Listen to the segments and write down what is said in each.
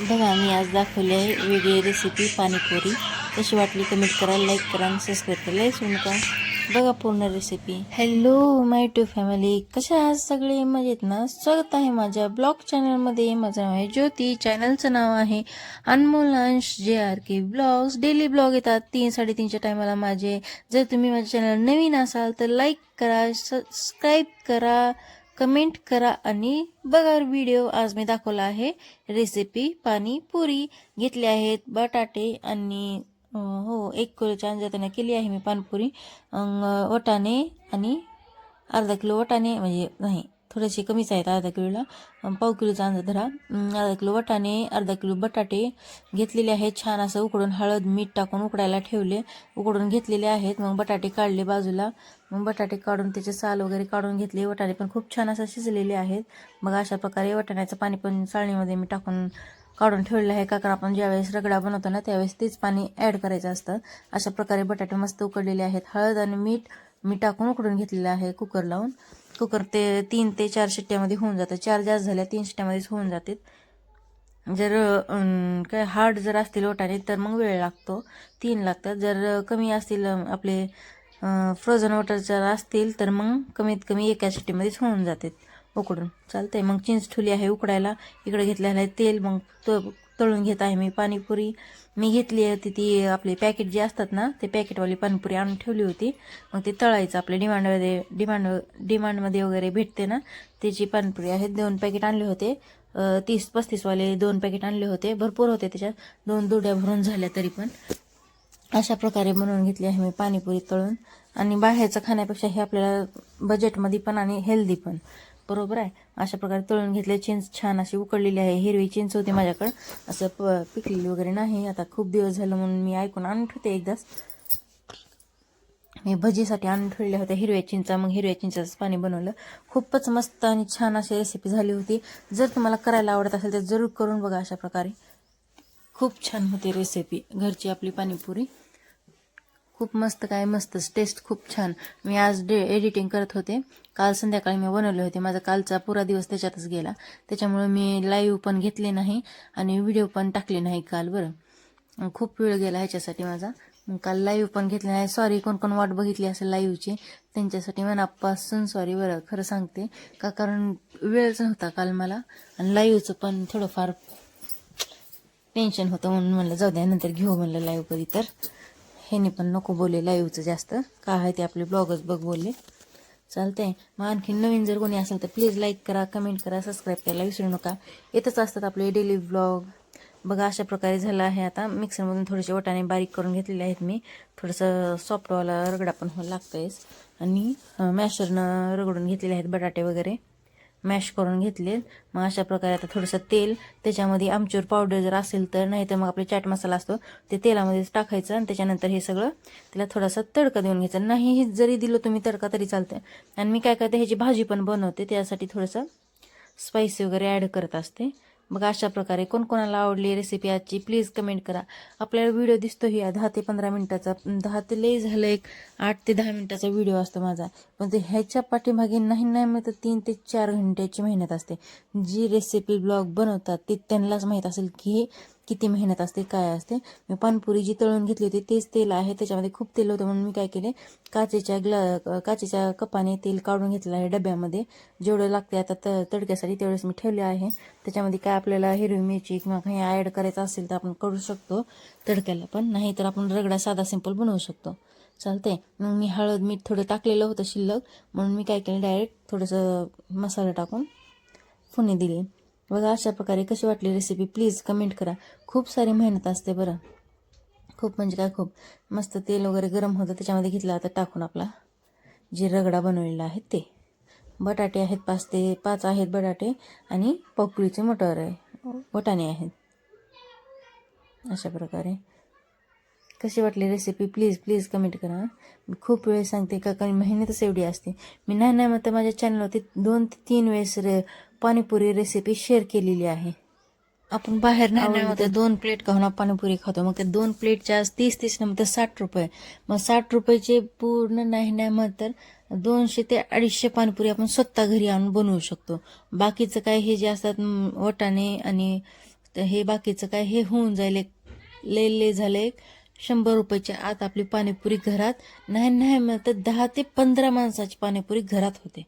बघा मी आज दाखवली आहे वेगळी रेसिपी पाणीपुरी. कशी वाटली कमेंट करा लाईक करा आणि सबस्क्राईब करायला विसरू नका. बघा पूर्ण recipe hello my to family कशा आहात सगळे? मजेत ना? स्वागत आहे माझ्या ब्लॉग चॅनलमध्ये माझं नाव आहे ज्योती. चॅनलचं नाव आहे अनमोल अंश. J R K blogs daily blog येतात. तीन साडेतीनच्या टायमाला माझे. जर तुम्ही माझ्या चॅनल नवीन असाल तर लाईक करा सबस्क्राईब करा. कमेंट करा आणि बघा व्हिडिओ आज मी दाखवला आहे. रेसिपी पाणीपुरी घेतले आहेत बटाटे आणि हो एक किलोच्या अंदाजाने केली आहे मी पाणीपुरी. वटाणे आणि अर्धा किलो वटाणे म्हणजे नाही. थोडेसे कमीच आहेत अर्धा किलोला. पाव किलोचा अंदाज धरा. अर्धा किलो वटाणे अर्धा किलो बटाटे घेतलेले आहेत. छान असं उकडून हळद मीठ टाकून उकडायला ठेवले. उकडून घेतलेले आहेत. मग बटाटे काढले बाजूला. मग बटाटे काढून त्याचे साल वगैरे काढून घेतले. वटाणे पण खूप छान असं शिजलेले आहेत. मग अशा प्रकारे वटाण्याचं पाणी पण चाळणीमध्ये मी टाकून काढून ठेवलेलं आहे. का कारण आपण ज्यावेळेस रगडा बनवतो ना त्यावेळेस तेच पाणी ॲड करायचं असतं. अशा प्रकारे बटाटे मस्त उकडलेले आहेत. हळद आणि मीठ मी टाकून उकडून घेतलेलं आहे कुकर लावून. कुकर ते तीन ते चार शिट्ट्यामध्ये होऊन जातं. चार जास्त झाल्या तीन शिट्ट्यामध्येच होऊन जातात जर काय हार्ड जर असतील ओटाने तर मग वेळ लागतो. तीन लागतात. जर कमी असतील आपले फ्रोझन वॉटर जर असतील तर मग कमीत कमी एका शिट्टीमध्येच होऊन जातात उकडून. चालतंय. मग चिंच ठुली आहे उकडायला. इकडे घेतलेलं आहे तेल. मग तो तळून घेत आहे मी पाणीपुरी. मी घेतली होती ती आपली पॅकेट जी असतात ना ते पॅकेटवाली पाणीपुरी आणून ठेवली होती. मग ते तळायचं आपल्या डिमांडमध्ये डिमांड डिमांडमध्ये वगैरे भेटते ना त्याची पाणीपुरी आहे दोन पॅकेट आणले होते. तीस पस्तीसवाले दोन पॅकेट आणले होते. भरपूर होते त्याच्यात. दोन दुड्या भरून झाल्या तरी पण. अशा प्रकारे बनवून घेतली आहे मी पाणीपुरी तळून. आणि बाहेरचं खाण्यापेक्षा हे आपल्याला बजेटमध्ये पण आणि हेल्दी पण. बरोबर आहे. अशा प्रकारे तळून घेतले चिंच छान अशी उकडलेली आहे. हिरवी चिंच होती माझ्याकडं. असं प पिकलेली वगैरे नाही. आता खूप दिवस झालं म्हणून मी ऐकून आणून ठेवते एकदाच मी भजीसाठी आणून ठेवल्या होत्या हिरव्या चिंचा. मग हिरव्या चिंचाचं पाणी बनवलं. खूपच मस्त आणि छान अशी रेसिपी झाली होती. जर तुम्हाला करायला आवडत असेल तर जरूर करून बघा अशा प्रकारे. खूप छान होती रेसिपी घरची आपली पाणीपुरी. खूप मस्त काय मस्तच टेस्ट खूप छान. मी आज डे एडिटिंग करत होते. काल संध्याकाळी मी बनवले होते. माझा कालचा पुरा दिवस त्याच्यातच गेला. त्याच्यामुळे मी लाईव्ह पण घेतले नाही आणि व्हिडिओ पण टाकले नाही काल बरं. खूप वेळ गेला ह्याच्यासाठी माझा. काल लाईव्ह पण घेतले नाही. सॉरी कोण कोण वाट बघितली असेल लाईव्हची त्यांच्यासाठी मनापासून सॉरी बरं खरं सांगते. का कारण वेळच नव्हता काल मला. आणि लाईव्हचं पण थोडंफार टेन्शन होतं म्हणून म्हणलं जाऊ द्या नंतर घेऊ म्हणलं लाईव्ह कधी तर. ह्याने पण नको बोलले लाईव्हचं जास्त. का आहे ते आपले ब्लॉगच बघ बोलले. चालतंय. मग आणखी नवीन जर कोणी असेल तर प्लीज लाईक करा कमेंट करा सबस्क्राईब करायला विसरू नका. येतच असतात आपले डेली ब्लॉग बघा अशा प्रकारे झालं आहे आता. मिक्सरमधून थोडेसे वटाणे बारीक करून घेतलेले आहेत मी. थोडंसं सॉफ्टवाला रगडा पण व्हायला लागतोयच आणि मॅशरनं रगडून घेतलेले आहेत बटाटे वगैरे. मॅश करून घेतले. मग अशा प्रकारे आता थोडंसं तेल त्याच्यामध्ये आमचूर पावडर जर असेल तर नाही तर मग आपले चाट मसाला असतो ते तेलामध्येच टाकायचं आणि त्याच्यानंतर हे सगळं त्याला थोडासा तडका देऊन घ्यायचा. नाही जरी दिलं तुम्ही तडका तरी चालतं आणि मी काय करते ह्याची भाजी पण बनवते त्यासाठी थोडंसं स्पायसी वगैरे ॲड करत असते. मग अशा प्रकारे कोण कोणाला आवडली रेसिपी आजची प्लीज कमेंट करा. आपल्याला व्हिडिओ दिसतो ही दहा ते पंधरा मिनटाचा. दहा ते लई झालं एक आठ ते दहा मिनटाचा व्हिडिओ असतो माझा. पण ते ह्याच्या पाठीमागे नाही नाही मग तर तीन ते चार घंट्याची मेहनत असते. जी रेसिपी ब्लॉग बनवतात ते त्यांनाच माहीत असेल की किती मेहनत असते काय असते मी पानपुरी जी तळून घेतली होती तेच तेल आहे त्याच्यामध्ये खूप तेल होतं म्हणून मी काय केले काचेच्या ग्ला काचेच्या कपाने तेल काढून घेतलं आहे डब्यामध्ये. जेवढं लागते आता त तडक्यासाठी तेवढंच मी ठेवले आहे. त्याच्यामध्ये काय आपल्याला हिरवी मिरची किंवा काही ॲड करायचं असेल तर आपण करू शकतो तडक्याला पण. नाही तर आपण रगडा साधा सिंपल बनवू शकतो. चालतंय. मग मी हळद मीठ थोडं टाकलेलं होतं शिल्लक म्हणून मी काय केलं डायरेक्ट थोडंसं मसाला टाकून फोडणी दिली. बघा अशा प्रकारे कशी वाटली रेसिपी प्लीज कमेंट करा. खूप सारी मेहनत असते बरं. खूप म्हणजे काय खूप. मस्त तेल वगैरे गरम होतं त्याच्यामध्ये घेतलं आता टाकून आपला. जे रगडा बनवलेला आहे ते. बटाटे आहेत पाच ते पाच आहेत बटाटे आणि पपळीचे मटर आहे. वटाणे आहेत. अशा प्रकारे. कशी वाटली रेसिपी प्लीज प्लीज कमेंट करा. मी खूप वेळ सांगते का कारण मेहनतच एवढी असते. मी नाही नाही मग माझ्या चॅनलवरती दोन ते तीन वेळेस रे पाणीपुरी रेसिपी शेअर केलेली आहे. आपण बाहेर नाही दोन प्लेट खाऊन पाणीपुरी खातो. मग ते दोन प्लेटच्या आज तीस तीस नाही मग ते साठ रुपये. मग साठ रुपयाचे पूर्ण नाही नाही मग तर दोनशे ते अडीचशे पाणीपुरी आपण स्वतः घरी आणून बनवू शकतो. बाकीचं काय हे जे असतात वटाणे आणि तर हे बाकीचं काय हे होऊन जाईल एक ले ले झालं एक शंभर रुपयाच्या आत आपली पाणीपुरी घरात. नाही नाही मग तर दहा ते पंधरा माणसाची पाणीपुरी घरात होते.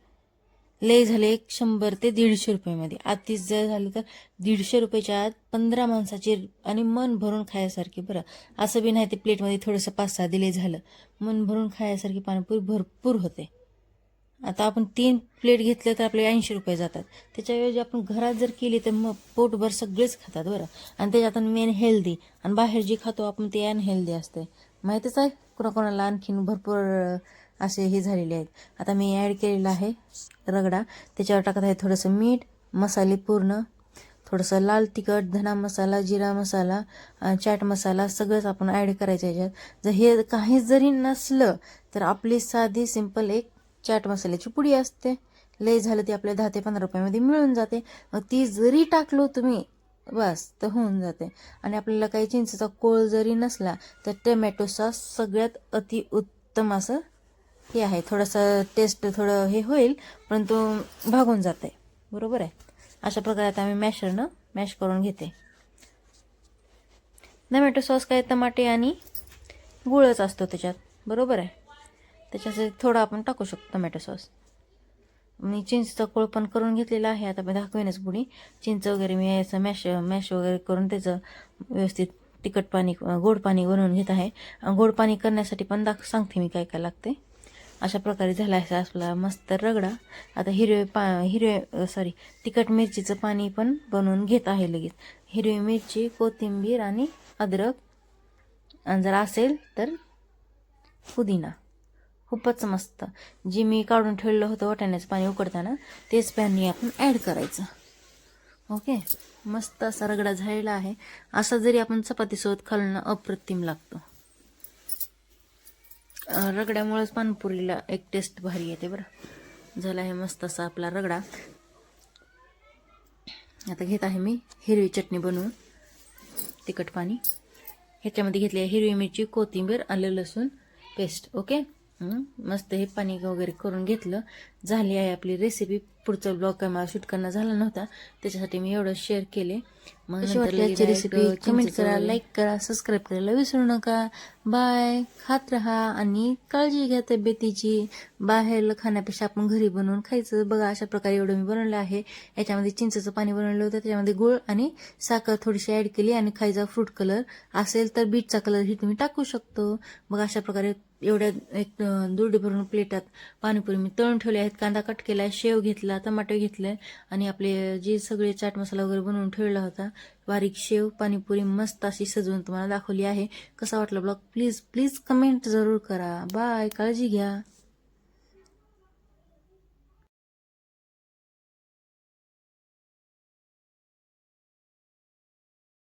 लय झाले एक शंभर ते दीडशे रुपयामध्ये. आतीच जर झालं तर दीडशे रुपयाच्या आत पंधरा माणसाची आणि मन भरून खायसारखी बरं. असं बी नाही ते प्लेटमध्ये थोडंसं पाच सहा दिले झालं. मन भरून खायसारखी पाणीपुरी भरपूर होते. आता आपण तीन प्लेट घेतलं तर आपले ऐंशी रुपये जातात. त्याच्याऐवजी आपण घरात जर केली तर मग पोटभर सगळेच खातात बरं. आणि त्याच्यात मेन हेल्दी आणि बाहेर जे खातो आपण ते अनहेल्दी असते माहीतच आहे? कोणाकोणाला आणखीन भरपूर असे हे झालेले आहेत. आता मी ॲड केलेलं आहे रगडा. त्याच्यावर टाकत आहे थोडंसं मीठ मसाले पूर्ण. थोडंसं लाल तिखट धना मसाला जिरा मसाला चाट मसाला सगळंच आपण ॲड करायचं याच्यात. जर हे काही जरी नसलं तर आपली साधी सिंपल एक चाट मसाल्याची पुडी असते. लय झालं ती आपल्या दहा ते पंधरा रुपयामध्ये मिळून जाते. मग ती जरी टाकलो तुम्ही बस तर होऊन जाते. आणि आपल्याला काही चिंचेचा कोळ जरी नसला तर टमॅटो सॉस सगळ्यात अति उत्तम असं हे आहे. थोडंसं टेस्ट थोडं हे होईल परंतु भागून जाते बरोबर आहे? अशा प्रकारे आता मी मॅशरनं मॅश करून घेते. टमॅटो सॉस काय? टमाटे आणि गुळच असतो त्याच्यात. बरोबर आहे? त्याच्यासाठी थोडं आपण टाकू शकतो टमॅटो सॉस मी चिंचचा कोळ पण करून घेतलेला आहे. आता मी दाखवेनच पुढे. चिंच वगैरे मी याचं मॅश मॅश वगैरे करून त्याचं व्यवस्थित तिखट पाणी गोड पाणी बनवून घेत आहे. गोड पाणी करण्यासाठी पण दाख सांगते मी काय काय लागते अशा प्रकारे झाला आहे आपला मस्त रगडा. आता हिरवे पा हिरवे सॉरी तिखट मिरचीचं पाणी पण बनवून घेत आहे लगेच. हिरवी मिरची कोथिंबीर आणि अद्रक. आणि जर असेल तर पुदिना. खूपच मस्त. जे मी काढून ठेवलं होतं वाटाण्याचं पाणी उकडताना तेच पाणी आपण ॲड करायचं. ओके मस्त असा रगडा झालेला आहे. असा जरी आपण चपातीसोबत खालणं अप्रतिम लागतो. रगड्यामुळेच पानपुरीला एक टेस्ट भारी येते बरं. झाला आहे मस्त असा आपला रगडा. आता घेत आहे मी हिरवी चटणी बनवून तिखट पाणी. ह्याच्यामध्ये घेतली आहे हिरवी मिरची कोथिंबीर आलं लसूण पेस्ट ओके मस्त हे पाणी वगैरे करून घेतलं. झाली आहे आपली रेसिपी पुढचा ब्लॉग काय मला शूट करणं झाला नव्हता. त्याच्यासाठी मी एवढं शेअर केले. मग रेसिपी कमेंट करा लाईक करा सबस्क्राईब करायला विसरू नका. बाय खात राहा आणि काळजी घ्या तब्येतीची. बाहेर खाण्यापेक्षा आपण घरी बनवून खायचं. बघा अशा प्रकारे एवढं मी बनवलं आहे. याच्यामध्ये चिंचेचं पाणी बनवलं होतं. त्याच्यामध्ये गुळ आणि साखर थोडीशी ऍड केली आणि खायचा फ्रूट कलर असेल तर बीटचा कलर ही तुम्ही टाकू शकतो. बघा अशा प्रकारे एवढ्या एक दुर्डी भरून प्लेटात पाणीपुरी मी तळून ठेवले आहेत. कांदा कट केला शेव घेतला टमाटे घेतले आणि आपले जे सगळे चाट मसाला वगैरे बनवून ठेवला होता बारीक शेव पाणीपुरी मस्त अशी सजवून तुम्हाला दाखवली आहे. कसा वाटला ब्लॉग? प्लीज प्लीज कमेंट जरूर करा. बाय काळजी घ्या.